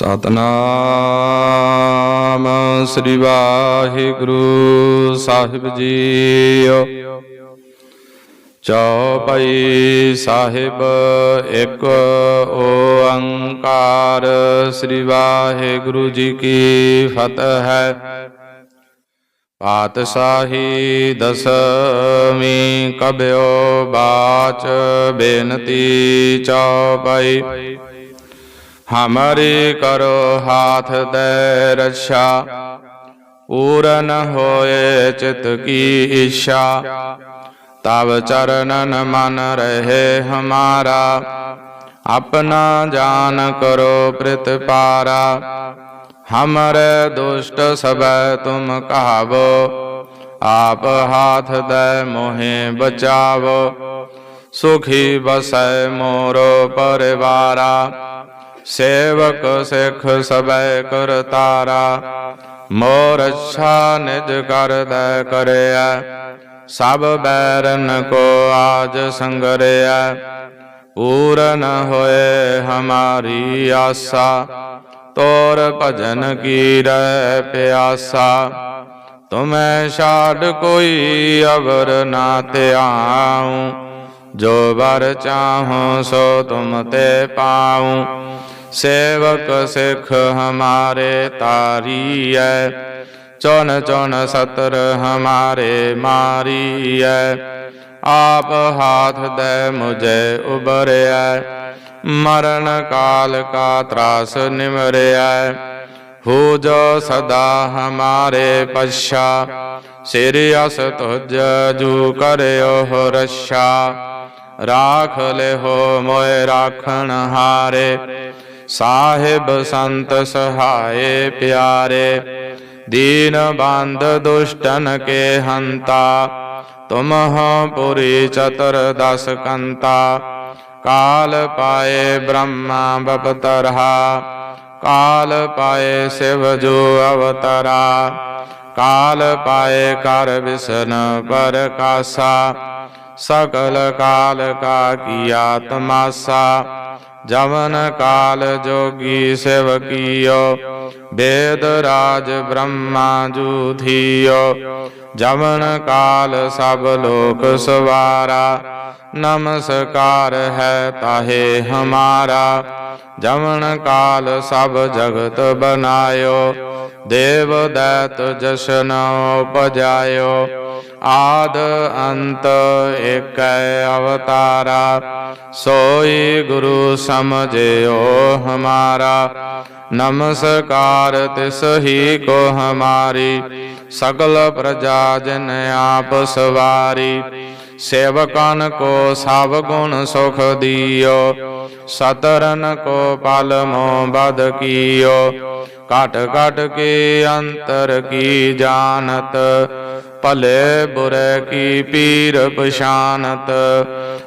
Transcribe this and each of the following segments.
ਸਤਨਾਮ ਸ੍ਰੀ ਵਾਹਿਗੁਰੂ ਸਾਹਿਬ ਜੀਓ। ਚੌਪਈ ਸਾਹਿਬ ਇੱਕ ਓੰਕਾਰ ਸ੍ਰੀ ਵਾਹਿਗੁਰੂ ਜੀ ਕੀ ਫਤਿਹ ਹੈ। ਪਾਤਸ਼ਾਹੀ ਦਸਵੀਂ ਕਬਿਓ ਬਾਚ ਬੇਨਤੀ ਚੌਪਈ। ਹਮਾਰੇ ਕਰੋ ਹਾਥ ਦੇ ਰੱਛਾ ਪੂਰਨ ਹੋਏ ਚਿਤ ਕੀ ਇੱਛਾ ਤਬ ਚਰਨਨ ਮਨ ਰਹੇ ਹਮਾਰਾ ਆਪਣਾ ਜਾਨ ਕਰੋ ਪ੍ਰਤਪਾਰਾ ਹਮਰੇ ਦੁਸ਼ਟ ਸਬੈ ਤੁਮ ਕਹਾਵੋ ਆਪ ਹਾਥ ਦੇ ਮੋਹਿ ਬਚਾਵੋ ਸੁਖੀ ਬਸੈ ਮੋਰੋ ਪਰਿਵਾਰਾ ਸੇਵਕ ਸਿੱਖ ਸਬੈ ਕਰ ਤਾਰਾ, ਮੋਰ ਅੱਛਾ ਨਿਜ ਕਰਦਾ ਕਰਿਆ, ਸਭ ਬੈਰਨ ਕੋ ਆਜ ਸੰਗਰਿਆ, ਪੂਰਨ ਹੋਏ ਹਮਾਰੀ ਆਸਾ, ਤੋਰ ਭਜਨ ਕੀ ਰਹਿ ਪਿਆਸਾ, ਤੁਮੈ ਛਾੜ ਕੋਈ ਅਵਰ ਨਾ ਧਿਆਉ, ਜੋ ਵਰ ਚਾਹੋ ਸੋ ਤੁਮ ਤੇ ਪਾਉ ਸੇਵਕ ਸਿੱਖ ਹਮਾਰੇ ਤਾਰੀਐ ਚੁਣ ਚੁਣ ਸਤਰ ਹਮਾਰੇ ਮਾਰੀਐ ਆਪ ਹਾਥ ਦੇ ਮੁਝੇ ਉਬਰਿਐ ਮਰਨ ਕਾਲ ਕਾ ਤਰਾਸ ਨਿਮਰਿਐ ਹੋ ਜੋ ਸਦਾ ਹਮਾਰੇ ਪਛਾ ਸਿਰ ਅਸ ਤੁਜ ਜੂ ਕਰਿਓ ਰਛਾ ਰਾਖ ਲੇ ਹੋ ਮੋਏ ਰਾਖਣ ਹਾਰੇ ਸਾਹਿਬ ਸੰਤ ਸਹਾਏ ਪਿਆਰੇ, ਦੀਨ ਬੰਦ ਦੁਸ਼ਟਨ ਕੇ ਹੰਤਾ ਤੁਮ ਪੁਰੀ ਚਤੁਰ ਦਸ ਕੰਤਾ, ਕਾਲ ਪਾਏ ਬ੍ਰਹਮਾ ਬਪਤਰਹਾ, ਕਾਲ ਪਾਏ ਸਿਵ ਜੋ ਅਵਤਰਾ, ਕਾਲ ਪਾਏ ਕਰ ਵਿਸ਼ਨ ਪਰਕਾਸਾ, ਸਕਲ ਕਾਲ ਕਾ ਕੀਆ ਤਮਾਸਾ ਜਮਨ ਕਾਲ ਜੋਗੀ ਸ਼ਿਵਕਿਓ ਵੇਦ ਰਾਜ ਬ੍ਰਹਮਾ ਜੂ ਥੀਓ ਕਾਲ ਸਭ ਲੋਕ ਸਵਾਰਾ, ਨਮਸਕਾਰ ਹੈ ਤਾਹੇ ਹਮਾਰਾ। ਜਮਨ ਕਾਲ ਸਭ ਜਗਤ ਬਨਾਇਓ, ਦੇਵ ਦੈਤ ਜਸ਼ਨ ਉਪਜਾਇਓ। ਆਦ ਅੰਤ ਏਕੈ ਅਵਤਾਰਾ, ਸੋਈ ਗੁਰੂ ਸਮਝਿਓ ਹਮਾਰਾ। ਨਮਸਕਾਰ ਤਿਸ ਹੀ ਕੋ ਹਮਾਰੀ, ਸਗਲ ਪ੍ਰਜਾ ਜਨ ਆਪ ਸਵਾਰੀ। ਸੇਵਕਨ ਕੋ ਸਭ ਗੁਣ ਸੁਖ ਦਿਓ, ਸਤਰਨ ਕੋ ਪਲ ਮੋ ਬਦ ਕੀਓ। ਘਟ ਘਟ ਕੇ ਅੰਤਰ ਕੀ ਜਾਣਤ ਭਲੇ ਬੁਰੇ ਕੀ ਪੀਰ ਪਛਾਨਤ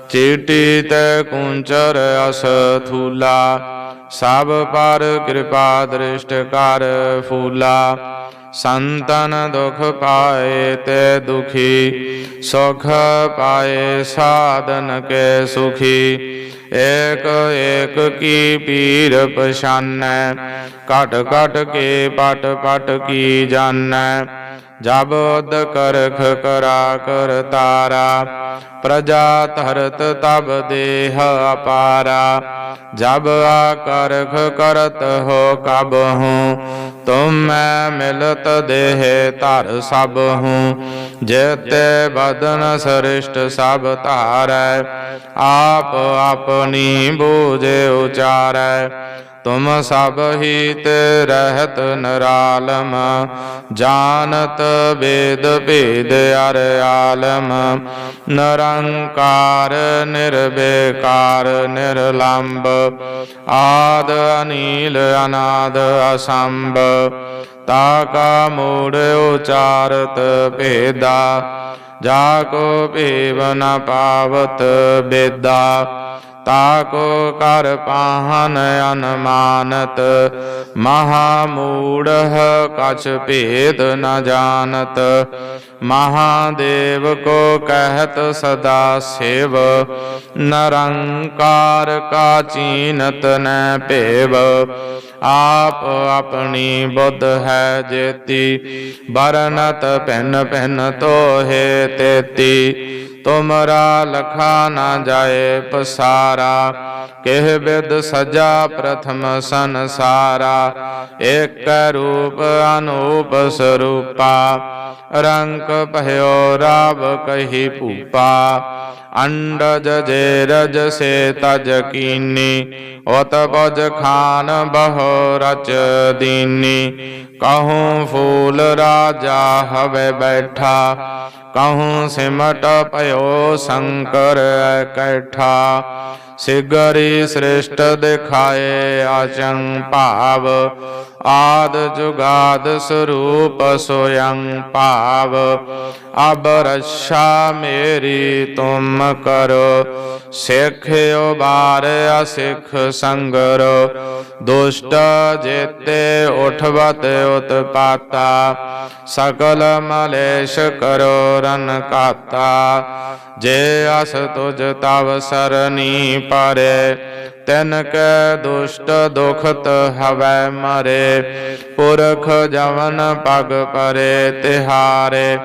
ਚੀਟੀ ਤੇ ਕੁੰਚਰ ਅਸ ਥੂਲਾ ਸਭ ਪਰ ਕਿਰਪਾ ਦ੍ਰਿਸ਼ਟ ਕਰ ਫੂਲਾ ਸੰਤਨ ਦੁਖ ਪਾਏ ਤੇ ਦੁਖੀ ਸੁਖ ਪਾਏ ਸਾਧਨ ਕੇ ਸੁਖੀ ਏਕ ਏਕ ਕੀ ਪੀਰ ਪਛਾਨੈ ਘਟ ਘਟ ਕੇ ਪਟ ਪਟ ਕੀ ਜਾਣੈ ਜਬ ਉਦ ਕਰਖ ਕਰਾ ਕਰ ਤਾਰਾ ਪ੍ਰਜਾ ਧਰਤ ਤਬ ਦੇਹ ਅਪਾਰਾ ਜਬ ਆ ਕਰਖ ਕਰਤ ਹੋ ਕਬ ਹੂੰ ਤੁਮ ਮੈਂ ਮਿਲਤ ਦੇਹ ਧਰ ਸਭ ਹੂੰ ਜੇਤੇ ਬਦਨ ਸ੍ਰਿਸ਼ਟ ਸਭ ਧਾਰੈ ਆਪ ਆਪਣੀ ਬੂਝੇ ਉਚਾਰੈ ਤੁਮ ਸਭ ਹੀ ਰਹਿਤ ਨਰਾਲਮ, ਜਾਣਤ ਵੇਦ ਭੇਦ ਅਰ ਆਲਮ, ਨਿਰੰਕਾਰ ਨਿਰਬੇਕਾਰ ਨਿਰਲੰਬ, ਆਦ ਅਨੀਲ ਅਨਾਦ ਅਸੰਭ, ਤਾ ਕਾ ਮੂੜ ਉਚਾਰਤ ਭੇਦਾ, ਜਾ ਕੋ ਭੇਵ ਨ ਪਾਵਤ ਬੇਦਾ ਤਾਕੋ ਕਰ ਪਾਹਨ ਅਨਮਾਨਤ ਮਹਾ ਮੂੜਹ ਕਛ ਭੇਦ ਨ ਜਾਣਤ। ਮਹਾਦੇਵ ਕੋ ਕਹਿਤ ਸਦਾ ਸੇਵ, ਨਰੰਕਾਰ ਕਾ ਚੀਨਤ ਨੈ ਭੇਵ। ਆਪ ਆਪਣੀ ਬੁੱਧ ਹੈ ਜੇਤੀ ਬਰਨਤ ਭਿੰਨ ਭਿੰਨ ਤੋਹੇ ਤੇਤੀ। ਤੁਮਰਾ ਲਖਾ ਨਾ ਜਾਏ ਪਸਾਰਾ ਕਿਹ ਬਿਦ ਸਜਾ ਪ੍ਰਥਮ ਸੰਸਾਰਾ ਏਕ ਰੂਪ ਅਨੂਪ ਸਰੂਪਾ। ਰੰਕ ਭਇਓ ਰਾਵ ਕਹੀ ਭੂਪਾ। ਅੰਡਜ ਜੇ ਰਜ ਸੇ ਤਜ ਕੀਨੀ। ਉਤ ਬਜ ਖਾਨ ਬਹੁ ਰਚ ਦੀਨੀ। ਕਹੂੰ ਫੂਲ ਰਾਜਾ ਹਵੇ ਬੈਠਾ। ਕਹੂੰ ਸਿਮਟ ਭਇਓ ਸ਼ੰਕਰ ਕੈਠਾ। ਸਿਗਰੀ ਸ੍ਰਿਸ਼ਟ ਦਿਖਾਏ ਆਚੰ ਭਾਵ ਆਦ ਜੁਗਾਦ ਸਰੂਪ ਸੋਯੰ ਭਾਵ, ਅਬ ਰੱਛਾ ਮੇਰੀ ਤੁਮ ਕਰੋ, ਸਿੱਖ ਉਬਾਰ ਅਸਿੱਖ ਸੰਗਰ, ਦੁਸ਼ਟ ਜੇਤੇ ਉਠਵਤ ਉਤਪਾਤਾ, ਸਕਲ ਮਲੇਸ਼ ਕਰੋ ਰਨ ਕਾਤਾ ਜੇ ਅਸ ਤੁਜ ਤਵ ਸਰਨੀ ਪਰੇ ਤਿਨ ਕੈ ਦੁਸ਼ਟ ਦੁਖਤ ਹਵੈ ਮਰੇ, ਪੁਰਖ ਜਵਨ ਪਗ ਪਰੇ ਤਿਹਾਰੇ।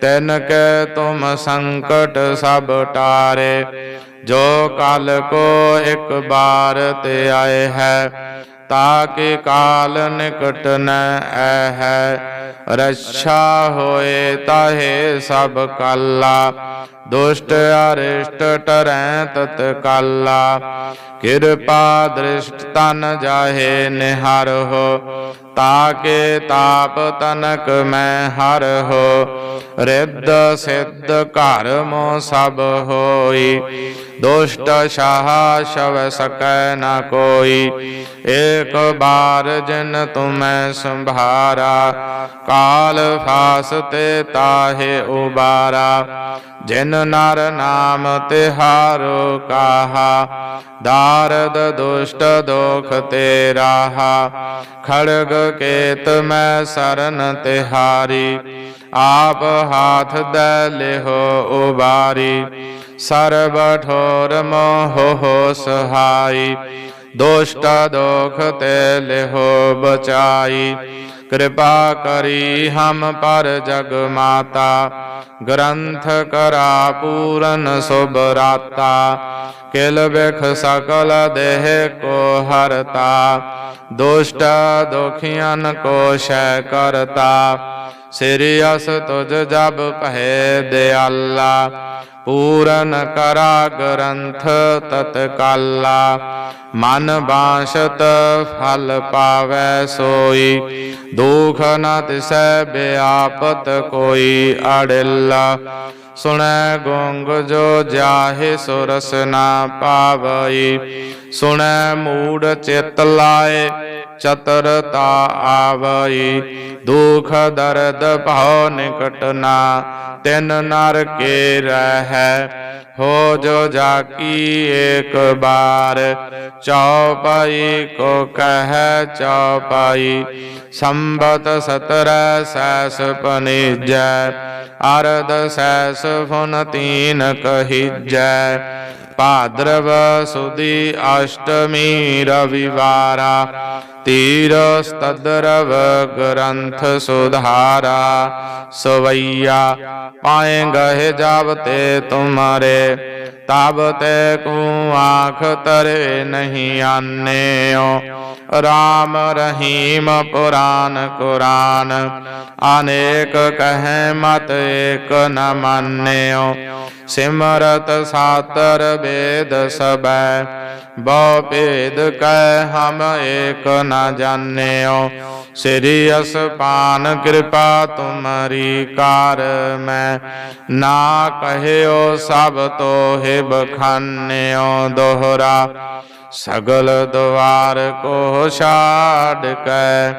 ਤਿਨ ਕੈ ਤੁਮ ਸੰਕਟ ਸਭ ਟਾਰੇ, ਜੋ ਕਾਲ ਕੋ ਇੱਕ ਬਾਰ ਤੇ ਆਏ ਹੈ ਤਾਕੇ ਕਾਲ ਨਿਕਟ ਨ ਐ ਹੈ। ਰੱਛਾ ਹੋਏ ਤਾਹੇ ਸਭ ਕਾਲਾ, ਦੁਸ਼ਟ ਅਰਿਸ਼ਟ ਟਰੈ ਤਤ ਕਾਲਾ। ਕਿਰਪਾ ਦ੍ਰਿਸ਼ਟ ਤਨ ਜਾਹੇ ਨਿਹਰ ਹੋ ਤਾਕੇ ਤਾਪ ਤਨਕ ਮੈਂ ਹਰ ਹੋ। ਰਿੱਧ ਸਿੱਧ ਘਰ ਮੋ ਸਭ ਹੋਈ। ਦੁਸ਼ਟ ਸ਼ਾਹ ਸ਼ਵ ਸਕੈ ਨਾ ਕੋਈ। ਏਕ ਬਾਰ ਜਿਨ ਤੁਮੈ ਸੰਭਾਰਾ, ਕਾਲ ਫਾਸ ਤੇ ਤਾਹੇ ਉਬਾਰਾ। ਜਿਨ ਨਰ ਨਾਮ ਤਿਹਾਰੋ ਕਾਹਾ, ਦਾਰਦ ਦੁਸ਼ਟ ਦੋਖ ਤੇ ਰਾਹਾ। ਖੜਗ ਕੇਤ ਮੈਂ ਸਰਨ ਤਿਹਾਰੀ ਆਪ ਹਾਥ ਦੈ ਲਿਹੋ ਉਬਾਰੀ, ਸਰਬ ਠੋਰ ਮੋਹ ਸਹਾਈ। ਦੁਸ਼ਟ ਦੋਖ ਤੇ ਲਿਹੋ ਬਚਾਈ। ਕਿਰਪਾ ਕਰੀ ਹਮ ਪਰ ਜਗ ਮਾਤਾ, ਗ੍ਰੰਥ ਕਰਾ ਪੂਰਨ ਸੁਭ ਰਾਤਾ। ਕਿਲ ਬਿਖ ਸਕਲ ਦੇਹ ਕੋ ਹਰਤਾ, ਦੁਸ਼ਟ ਦੁਖੀਆਂ ਕੋ ਸ਼ੈ ਕਰਤਾ। ਸਿਰਿ ਅਸ ਤੁਜ ਜਬ ਪਹਿ ਦਿਆਲਾ ਪੂਰਨ ਕਰਾ ਗ੍ਰੰਥ ਤਤਕਾਲਾ। ਮਨ ਬਾਸ਼ਤ ਫਲ ਪਾਵੈ ਸੋਈ, ਦੁਖ ਨ ਤਿਸੈ ਬਿਆਪਤ ਕੋਈ ਅੜਿਲਾ। ਸੁਣੈ ਗੁੰਗ ਜੋ ਜਾਹੇ ਸੁਰਸ ਨਾ ਪਾਵਈ, ਸੁਣੈ ਮੂੜ ਚਿਤ ਲਾਏ ਚਤਰਤਾ ਆਵਈ, ਦੁਖ ਦਰਦ ਭਉ ਨਿਕਟ ਨਾ, ਤਿਨ ਨਰ ਕੇ ਰਹਿ, ਹੋ ਜੋ ਜਾਕੀ ਏਕ ਬਾਰ ਚੌਪਾਈ ਕੋ ਕਹਿ ਚੌਪਾਈ ਸੰਬਤ ਸਤਰ ਸੈਸ ਪਨੀਜੈ, ਅਰਧ ਸੈਸ ਫੁਨ ਤੀਨ ਕਹੀਜੈ, ਭਾਦਰਵ ਸੁਦੀ ਅਸ਼ਟਮੀ ਰਵਿਵਾਰਾ ਤੀਰ ਸਤਦਰਵ ਗ੍ਰੰਥ ਸੁਧਾਰਾ ਸਵਈਆ ਪਾਏ ਗਹਿ ਜਾਵਤੇ ਤੁਮਾਰੇ ਤਬ ਤੇ ਕੋ ਆਖ ਤਰੇ ਨਹੀਂ ਆਨੇਓ ਰਾਮ ਰਹੀਮ ਪੁਰਾਨ ਕੁਰਾਨ ਅਨੇਕ ਕਹੈ ਮਤ ਏਕ ਨ ਮਾਨਿਓ ਸਿਮਰਤ ਸਾਤਰ ਵੇਦ ਸਬੈ ਬਹੁ ਭੇਦ ਕਹਿ ਹਮ ਏਕ ਨ ਜਾਣਿਓ। ਸ੍ਰੀ ਅਸਪਾਨ ਕਿਰਪਾ ਤੁਮਰੀ ਕਾਰ ਮੈਂ। ਨਾ ਕਹਿਓ ਸਭ ਤੋਹਿ ਬਖਾਨਿਓ ਦੋਹਰਾ। ਸਗਲ ਦਵਾਰ ਕੋ ਛਾੜ ਕੈ,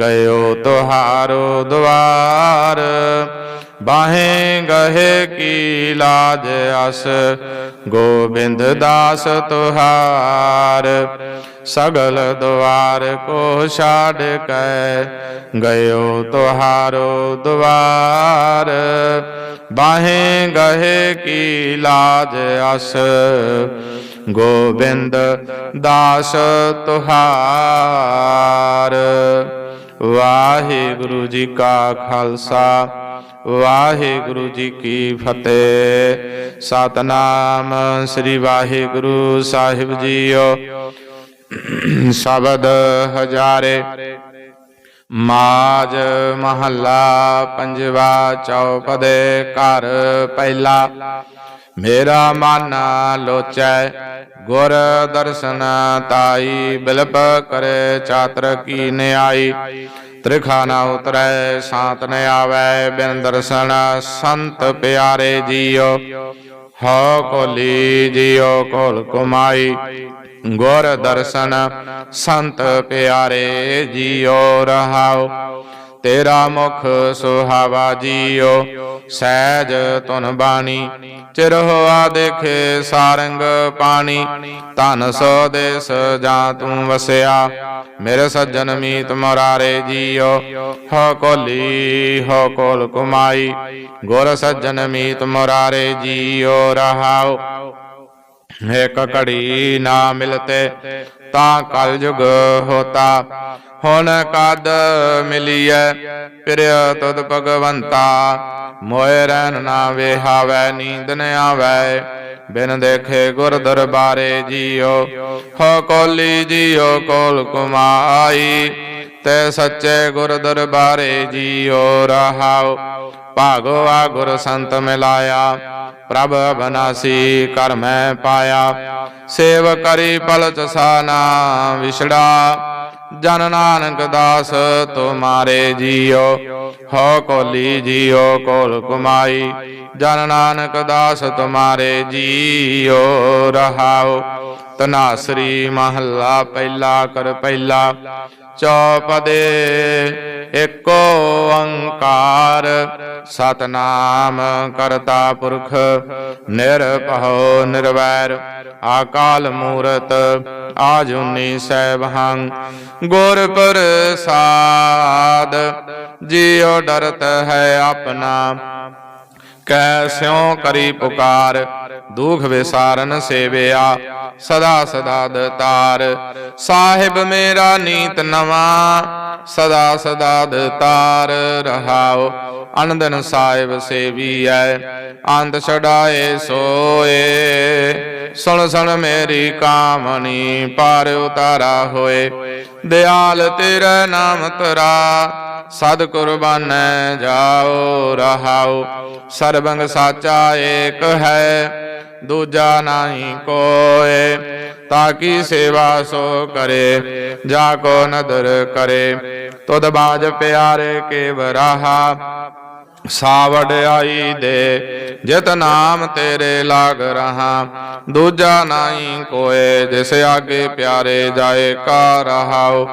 ਗਇਓ ਤੁਹਾਰੋ ਦਵਾਰ। ਬਾਹੇ ਗਹੇ ਕੀ ਲਾਜ ਅਸ? ਗੋਬਿੰਦ ਦਾਸ ਤੁਹਾਰ, ਸਗਲ ਦੁਆਰ ਕੋ ਛਾੜ ਕੈ, ਗਇਓ ਤੁਹਾਰੋ ਦੁਆਰ। ਬਾਹੇ ਗਹੇ ਕੀ ਲਾਜ ਅਸ? ਗੋਬਿੰਦ ਦਾਸ ਤੁਹਾਰ, ਵਾਹਿਗੁਰੂ ਜੀ ਕਾ ਖਾਲਸਾ। ਵਾਹਿਗੁਰੂ ਜੀ ਕੀ ਫਤਿਹ। ਸਤਨਾਮ ਸ੍ਰੀ ਵਾਹਿਗੁਰੂ ਸਾਹਿਬ ਜੀਓ। ਸ਼ਬਦ ਹਜ਼ਾਰੇ। ਮਾਜ ਮਹੱਲਾ ਪੰਜਵਾ ਚੌਪਦੇ ਘਰ ਪਹਿਲਾ। ਮੇਰਾ ਮਨ ਲੋਚੈ, ਗੁਰ ਦਰਸ਼ਨ ਤਾਈ, ਬਿਲਪ ਕਰੇ ਚਾਤਰ ਕੀ ਨਿਆਈ। ਤ੍ਰਿਖਾ ਨਾ ਉਤਰੈ, ਸਾਤ ਨ ਆਵੈ, ਬਿਨ ਦਰਸ਼ਨ, ਸੰਤ ਪਿਆਰੇ ਜੀਓ। ਹੋ ਕੋਲੀ ਜੀਓ, ਕੋਲ ਕੁਮਾਈ, ਗੁਰ ਦਰਸ਼ਨ, ਸੰਤ ਪਿਆਰੇ ਜੀਓ ਰਹਾਓ। ਤੇਰਾ ਮੁਖ ਸੁਹਾਵਾ ਜੀਓ, ਸਹਿਜ ਤੁਨ ਬਾਣੀ, ਚਿਰ ਹੋਆ ਦੇਖੇ ਸਾਰੰਗ ਪਾਣੀ, ਧਨ ਸੋ ਦੇਸ ਜਾਂ ਤੂੰ ਵਸਿਆ, ਮੇਰੇ ਸੱਜਣ ਮੀਤ ਮੁਰਾਰੇ ਜੀਓ, ਹੋ ਕੋਲੀ, ਹੋ ਕੋਲ ਕੁਮਾਈ, ਗੁਰ ਸੱਜਣ ਮੀਤ ਮੁਰਾਰੇ ਜੀਓ ਰਹਾਉ ਇੱਕ ਘੜੀ ਨਾ ਮਿਲਤੇ, ਤਾ ਕਲ ਯੁਗ ਹੋਤਾ ਹੁਣ ਕਦ ਮਿਲੀਐ? ਪਿਰਿਆ ਤੁਧ ਭਗਵੰਤਾ। ਮੋਇ ਰਹਿਣ ਨਾ ਵੇਹਾਵੈ, ਨੀਂਦ ਨ ਆਵੈ। ਬਿਨ ਦੇਖੇ ਗੁਰ ਦਰਬਾਰੇ ਜੀਓ, ਹੋ ਕੋਲੀ ਜੀਓ, ਕੋਲ ਕੁਮਾਈ। ਤੇ ਸੱਚੇ ਗੁਰ ਦਰਬਾਰੇ ਜੀਓ, ਰਹਾਓ। ਭਾਗਵਾ ਗੁਰ ਸੰਤ ਮਿਲਾਇਆ, ਪ੍ਰਭ ਬਨਾਸੀ ਕਰ ਮੈਂ ਪਾਇਆ। ਸੇਵ ਕਰੀ ਪਲਚ ਸਾਨਾ ਵਿਛੜਾ। ਜਨ ਨਾਨਕ ਦਾਸ ਤੁਮਾਰੇ ਜੀਓ, ਹੋ ਕੋਲੀ ਜੀਓ, ਕੋਲ ਕੁਮਾਈ। ਜਨ ਨਾਨਕ ਦਾਸ ਤੁਮਾਰੇ ਜੀਓ, ਰਹਾਓ। ਤਨਾਸਰੀ ਮਹੱਲਾ, ਪਹਿਲਾ ਕਰ ਪਹਿਲਾ। ਚੌਪਦੇ ਏਕੋ ਓੰਕਾਰ, ਸਤਨਾਮ ਕਰਤਾ ਪੁਰਖ, ਨਿਰਭਉ, ਨਿਰਵੈਰ ਆਕਾਲ ਮੂਰਤ, ਆਜੁਨੀ ਸੈਭੰ, ਗੁਰ ਪ੍ਰਸਾਦ, ਜਿਉ ਡਰਤ ਹੈ ਆਪਣਾ। ਕੈਸਿਉ ਕਰੀ ਪੁਕਾਰ, ਦੁਖ ਵਿਸਾਰਨ ਸੇਵਿਆ, ਸਦਾ ਸਦਾ ਦਤਾਰ। ਸਾਹਿਬ ਮੇਰਾ ਨੀਤ ਨਵਾਂ, ਸਦਾ ਸਦਾ ਦਤਾਰ ਰਹਾਉ। ਅਨੰਦਨ ਸਾਹਿਬ ਸੇਵੀਐ ਅੰਤ ਛਡਾਏ ਸੋਏ। ਸੁਣ ਸੁਣ ਮੇਰੀ ਕਾਮਣੀ, ਪਾਰ ਉਤਾਰਾ ਹੋਏ। ਦਿਆਲ ਤੇਰਾ ਨਾਮ ਤਰਾ ਸਦ ਕੁਰਬਾਨੈ ਜਾਓ ਰਹਾਉ ਸਰਬੰਗ ਸਾਚਾ ਏਕ ਹੈ, ਦੂਜਾ ਨਹੀਂ ਕੋਏ। ਤਾਕੀ ਸੇਵਾ ਸੋ ਕਰੇ, ਜਾ ਕੋ ਨਦਰ ਕਰੇ। ਤੁਧ ਬਾਜ ਪਿਆਰੇ ਕੇ ਬਰਾਹਾ ਸਾਵੜ ਆਈ ਦੇ। ਜਿਤ ਨਾਮ ਤੇਰੇ ਲਾਗ ਰਹਾ, ਦੂਜਾ ਨਹੀਂ ਕੋਏ। ਜਿਸ ਆਗੇ ਪਿਆਰੇ ਜਾਏ ਕਾ ਰਹਾਉ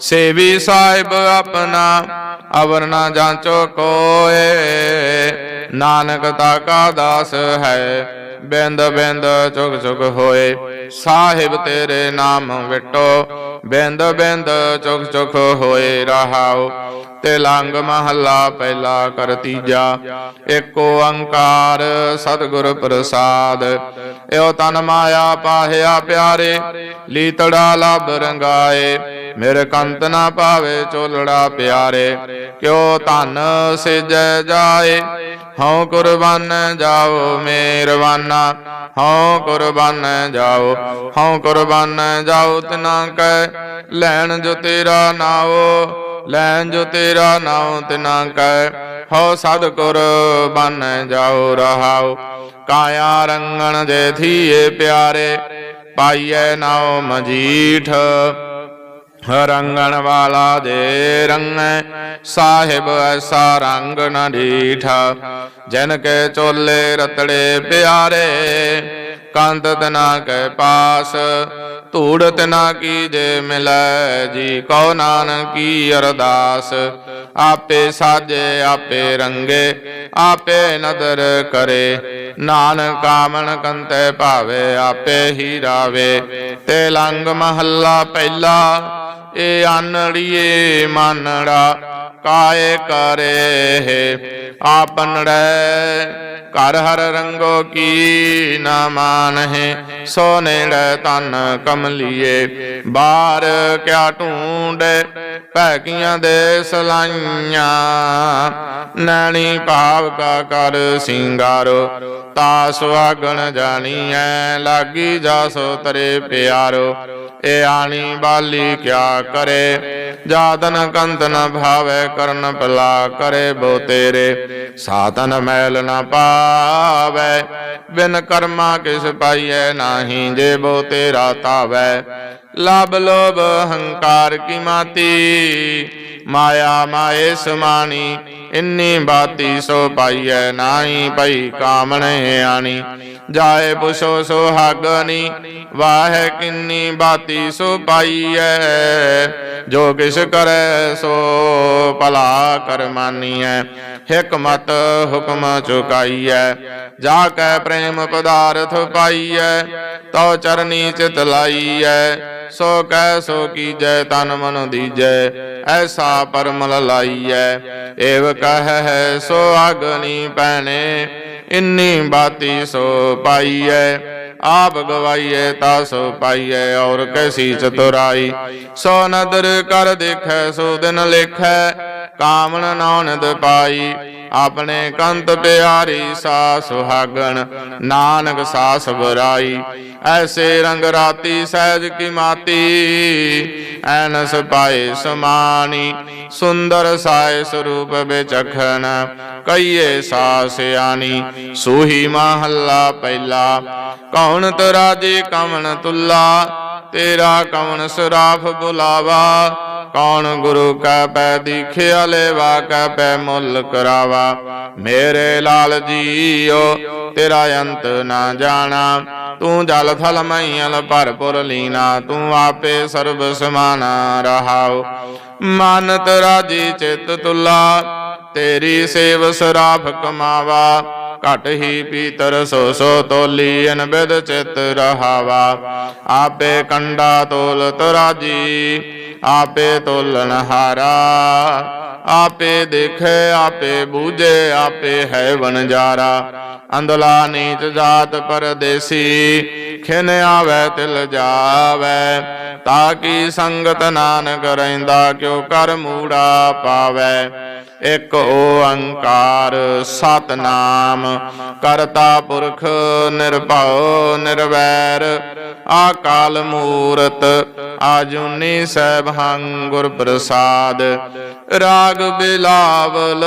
ਸੇਵੀ ਸਾਹਿਬ ਆਪਣਾ, ਅਵਰ ਨਾ ਜਾਂਚੋ ਕੋਏ। ਨਾਨਕ ਤਾ ਕਾ ਦਾਸ ਹੈ, ਬਿੰਦ ਬਿੰਦ ਚੁਗ ਚੁਗ ਹੋਏ। ਸਾਹਿਬ ਤੇਰੇ ਨਾਮ ਵਿਟੋ, ਬਿੰਦ ਬਿੰਦ ਚੁਗ ਚੁਗ ਹੋਏ ਰਹਾਉ ਤੇ ਲੰਗ ਮਹੱਲਾ ਪਹਿਲਾ ਕਰ ਤੀਜਾ ਏਕ ਓੰਕਾਰ ਸਤਿਗੁਰ ਪ੍ਰਸਾਦ। ਏਉ ਤਨ ਮਾਇਆ ਪਾਹਿਆ ਪਿਆਰੇ, ਲੀਤੜਾ ਲਬ ਰੰਗਾਏ। ਮੇਰੇ ਕੰਤ ਨਾ ਪਾਵੇ ਚੋਲੜਾ ਪਿਆਰੇ, ਕਿਉ ਧਨ ਸਿਜੈ ਜਾਏ? ਹਉ ਕੁਰਬਾਨ ਜਾਓ ਮੇਰਵਾਨਾ, ਹਉ ਕੁਰਬਾਨ ਜਾਓ, ਹਉ ਕੁਰਬਾਨ ਜਾਓ ਤਿਨਾ ਕੈ, ਲੈਣ ਜੋ ਤੇਰਾ ਨਾਉ, ਲੈਣ ਜੋ ਤੇਰਾ ਨਾਉ ਤਿਨਾ ਕੈ। ਹੋ ਸਦ ਕੁਰਬਾਨ ਜਾਓ ਰਹਾਉ, ਕਾਇਆ ਰੰਗਣ ਜੇ ਥੀਏ ਪਿਆਰੇ, ਪਾਈਐ ਨਾਉ ਮਜੀਠ। ਰੰਗਣ ਵਾਲਾ ਦੇ ਰੰਗ, ਸਾਹਿਬ ਐਸਾ ਰੰਗ ਨਾ ਡੀਠਾ। ਜਨ ਕੇ ਚੋਲੇ ਰਤੜੇ ਪਿਆਰੇ ਕੰਤ ਤਨਾ ਕੈ ਪਾਸ, ਧੂੜ ਤਨਾ ਕੀ ਜੇ ਮਿਲੈ ਜੀ, ਕਉ ਨਾਨਕ ਅਰਦਾਸ। ਆਪੇ ਸਾਜੇ, ਆਪੇ ਰੰਗੇ, ਆਪੇ ਨਦਰ ਕਰੇ। ਨਾਨਕ ਕਾਮਣ ਕੰਤੇ ਭਾਵੇ, ਆਪੇ ਹੀ ਰਾਵੇ। ਤੇ ਲੰਗ ਮਹੱਲਾ ਪਹਿਲਾ ਏ ਆਨੜੀਏ ਮਾਨੜਾ, ਕਾਏ ਕਰੇ ਆਪਨੜੈ ਘਰ ਹਰ ਰੰਗੋ ਕੀ ਨਾ ਮਾਨਹਿ? ਸੋ ਨੇੜੇ ਤਨ ਕਮਲੀਏ, ਬਾਰ ਕਿਆ ਢੂੰਡੇ ਭੈਕੀਆਂ ਦੇ ਸਲਾਈਆਂ, ਨੈਣੀ ਭਾਵ ਕਾ ਕਰ ਸਿੰਗਾਰੋ ਤਾ ਸੁਆਗਣ ਜਾਣੀਐ, ਲਾਗੀ ਜਾ ਸੋ ਤਰੇ ਪਿਆਰੋ। ਏ ਆਣੀ ਬਾਲੀ ਕਿਆ ਕਰੇ? ਜਾਦਨ ਕੰਤ ਨ ਭਾਵੇ ਕਰਨ ਭਲਾ ਕਰੇ ਬੋ ਤੇਰੇ। ਸਾਤਨ ਮੈਲ ਨ ਪਾਵੇ, ਬਿਨ ਕਰਮਾ ਕਿਸ ਪਾਈਐ ਨਾਹੀ ਜੇ ਬੋ ਤੇਰਾ ਤਾਵੈ ਲਬ ਲੋਭ ਹੰਕਾਰ ਕੀ ਮਾਤੀ, ਮਾਇਆ ਮਾਏ ਸਮਾਣੀ, ਇੰਨੀ ਬਾਤੀ ਸੋ ਪਾਈਐ ਨਾਹੀ ਪਈ ਕਾਮਣੇ ਆਣੀ। ਜਾਏ ਪੁਛੋ ਸੁਹਾਗਣੀ ਵਾਹਿ ਕਿੰਨੀ ਬਾਤੀ ਸੋ ਪਾਈਐ ਜੋ ਕਿਛ ਕਰੈ ਸੋ ਭਲਾ ਕਰ ਮਾਨੀਐ। ਹਕਮਤ ਹੁਕਮ ਚੁਕਾਈਐ ਜਾ ਕੈ ਪ੍ਰੇਮ ਪਦਾਰਥ ਪਾਈਐ ਤਉ ਚਰਨੀ ਚਿਤ ਲਾਈਐ ਸੋ ਕੈ ਸੋ ਕੀਜੈ ਤਨ ਮਨ ਦੀਜੈ। ਐਸਾ ਪਰਮਲ ਲਾਈਐ ਏਵ ਕਹੈ ਸੋ ਆਗਨੀ ਪੈਣੇ ਇੰਨੀ ਬਾਤੀ ਸੋ ਪਾਈਐ, ਆਪ ਗਵਾਈਏ ਤਾ ਸੋ ਪਾਈਐ, ਔਰ ਕੈਸੀ ਚਤੁਰਾਈ। ਸੋ ਨਦਰ ਕਰ ਦੇਖੈ, ਸੋ ਦਿਨ ਲੇਖੈ, ਕਾਮਣ ਨਾਨਦ ਪਾਈ। ਆਪਣੇ ਕੰਤ ਪਿਆਰੀ ਸਾ ਸੁਹਾਗਣ, ਨਾਨਕ ਸਾਸ ਬਰਾਈ ਐਸੇ ਰੰਗ ਰਾਤੀ ਸਹਿਜ ਕੀ ਮਾਤੀ, ਐਨਸ ਪਾਏ ਸਮਾਨੀ। ਸੁੰਦਰ ਸਾਇ ਸਰੂਪ ਵਿਚਖਣ, ਕਈਏ ਸਾ ਸਿਆਣੀ। ਸੂਹੀ ਮਹੱਲਾ ਪਹਿਲਾ, ਕੌਣ ਤਰਾਜੇ ਕਮਨ ਤੁਲਾ, ਤੇਰਾ ਕਵਣ ਸਰਾਫ ਬੁਲਾਵਾ। ਕੌਣ ਗੁਰੂ ਕੈ ਪੈ ਦੀਖਿਆ ਲੈਵਾ, ਕੈ ਪੈ ਮੁੱਲ ਕਰਾਵਾ। ਮੇਰੇ ਲਾਲ ਜੀਓ, ਤੇਰਾ ਅੰਤ ਨਾ ਜਾਣਾ। ਤੂੰ ਜਲ ਥਲ ਮਈਲ ਭਰਪੁਰ ਲੀਨਾ, ਤੂੰ ਆਪੇ ਸਰਬ ਸਮਾਨਾ ਰਹਾਉ ਮਾਨਤ ਰਾਜੀ ਚਿਤ ਤੁਲਾ, ਤੇਰੀ ਸੇਵ ਸਰਾਫ ਕਮਾਵਾ। ਘਟ ਹੀ ਪੀਤਰ ਸੋ ਸੋ ਤੋਲੀ ਅਨਬਿਦ ਚਿਤ ਰਹਾਵਾ। ਆਪੇ ਕੰਡਾ ਤੋਲ ਤਰਾਜੀ ਆਪੇ ਤੋਲਨ ਹਾਰਾ, ਆਪੇ ਦੇਖੇ, ਆਪੇ ਬੂਝੇ, ਆਪੇ ਹੈ ਵਣਜਾਰਾ ਅੰਦਲਾ ਨੀਚ ਜਾਤ ਪਰਦੇਸੀ, ਖਿਨ ਆਵੇ, ਤਿਲ ਜਾਵੇ। ਤਾਂ ਕੀ ਸੰਗਤ ਨਾਨਕ ਰਹਿੰਦਾ, ਕਿਉ ਕਰ ਮੂੜਾ ਪਾਵੇ। ਇਕ ਓੰਕਾਰ ਸਤਨਾਮ, ਕਰਤਾ ਪੁਰਖ ਨਿਰਭਉ ਨਿਰਵੈਰ, ਆਕਾਲ ਮੂਰਤ ਆਜੂਨੀ ਸੈਭੰ ਗੁਰ ਪ੍ਰਸਾਦ ਰਾਗ ਬਿਲਾਵਲ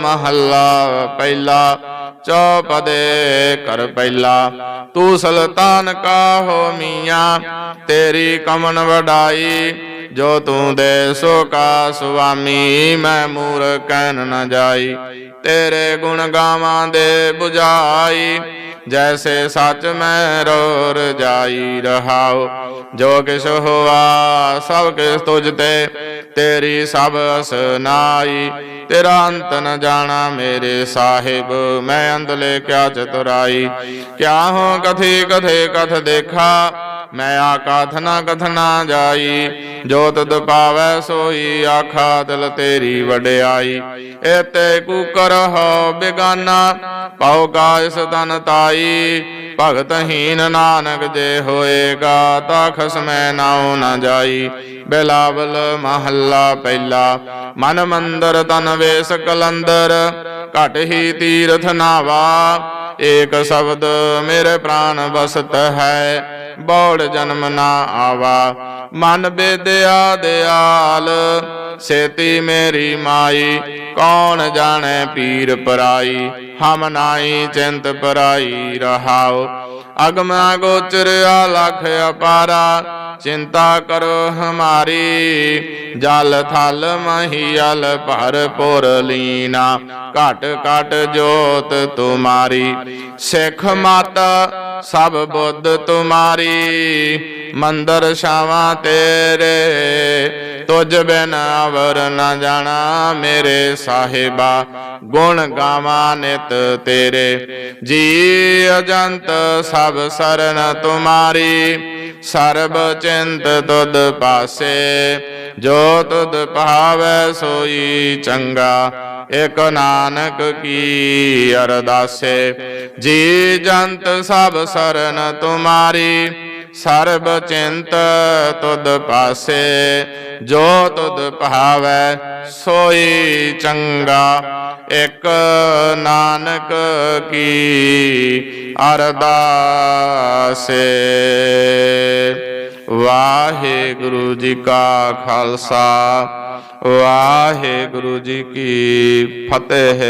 ਮਹੱਲਾ ਪਹਿਲਾ, ਚੌਪਦੇ ਕਰ ਪਹਿਲਾ। ਤੂੰ ਸੁਲਤਾਨ ਕਾ ਹੋ ਮੀਆਂ, ਤੇਰੀ ਕਮਨ ਵਡਾਈ ਜੋ ਤੂੰ ਦੇ ਸੋ ਕਾ ਸੁਆਮੀ, ਮੈਂ ਮੂਰ ਕਹਿਣ ਨਾ ਜਾਈ। ਤੇਰੇ ਗੁਣ ਗਾਵਾਂ ਦੇ 부ਝਾਈ ਜੈਸੇ ਸੱਚ ਮੈਂ ਰੋਰ ਜਾਈ ਰਹਾਉ। ਜੋ ਕਿਛ ਹੋਆ, ਸਭ ਕਿਛ ਤੁਝ ਤੇ ਤੇਰੀ ਸਭ ਅਸਨਾਈ ਤੇਰਾ ਅੰਤ ਨ ਜਾਣਾ ਮੇਰੇ ਸਾਹਿਬ, ਮੈਂ ਅੰਦਲੇ ਕਿਆ ਚਤੁਰਾਈ। ਕਿਆ ਹੋ ਕਥੇ ਕਥੇ ਕਥ ਦੇਖਾ, ਮੈਂ ਆਕਾਥ ਨਾ ਕਥਨਾ ਜਾਈ। ਜੋ ਤਦ ਪਾਵੈ ਸੋਈ, ਆਖਾ ਦਿਲ ਤੇਰੀ ਵਡਿਆਈ। ਏਤੇ ਕੂਕਰ ਹੋ ਬਿਗਾਨਾ, ਪਾਉ ਕਾ ਤਨ ਤਾਈ। ਭਗਤ ਹੀਨ ਨਾਨਕ ਜੇ ਹੋਏਗਾ ਤਾ ਖਸਮੈ ਨਾਉ ਨਾ ਜਾਈ। ਬਿਲਾਵਲ ਮਹੱਲਾ ਪਹਿਲਾ, ਮਨ ਮੰਦਰ ਤਨ ਵੇਸ ਕਲੰਦਰ, ਘਟ ਹੀ ਤੀਰਥ ਨਾਵਾ। ਏਕ ਸ਼ਬਦ ਮੇਰੇ ਪ੍ਰਾਨ ਵਸਤ ਹੈ, ਬੌੜ ਜਨਮ ਨਾ ਆਵਾ। ਮਨ ਬੇਦਿਆ ਦਿਆਲ ਸੇਤੀ ਮੇਰੀ ਮਾਈ ਕੌਣ ਜਾਣੈ ਪੀਰ ਪਰਾਈ? ਹਮ ਨਾਹੀ ਚਿੰਤ ਪਰਾਈ ਰਹਾਉ। ਅਗਮਾ ਗੋਚਰ ਆਲਖ ਅਪਾਰਾ। ਚਿੰਤਾ ਕਰੋ ਹਮਾਰੀ, ਜਲ ਥਲ ਮਹੀਲ ਭਰਪੁਰ ਲੀਨਾ। ਘਟ ਘਟ ਜੋਤ ਤੁਮਾਰੀ, ਸਿੱਖ ਮਾਤਾ ਸਭ ਬੁੱਧ ਤੁਮਾਰੀ। ਮੰਦਰ ਛਾਵਾਂ ਤੇਰੇ, ਤੁਝ ਬਿਨ ਅਵਰ ਨਾ ਜਾਣਾ ਮੇਰੇ ਸਾਹਿਬਾ। ਗੁਣ ਗਾਵਾਂ ਨਿਤ ਤੇਰੇ, ਜੀ ਅਜੰਤ ਸਭ ਸਰਨ ਤੁਮਾਰੀ। ਸਰਬ ਚਿੰਤ ਤੁਧ ਪਾਸੇ, ਜੋ ਤੁਧ ਭਾਵੈ ਸੋਈ ਚੰਗਾ, ਇਕ ਨਾਨਕ ਕੀ ਅਰਦਾਸੇ। ਜੀ ਜੰਤ ਸਭ ਸਰਨ ਤੁਮਾਰੀ ਸਰਬ ਚਿੰਤ ਤੁਧ ਪਾਸੇ, ਜੋ ਤੁਧ ਭਾਵੈ ਸੋਈ ਚੰਗਾ, ਇਕ ਨਾਨਕ ਕੀ ਅਰਦਾਸੇ। ਵਾਹਿਗੁਰੂ ਜੀ ਕਾ ਖਾਲਸਾ, ਵਾਹਿਗੁਰੂ ਜੀ ਕੀ ਫਤਿਹ।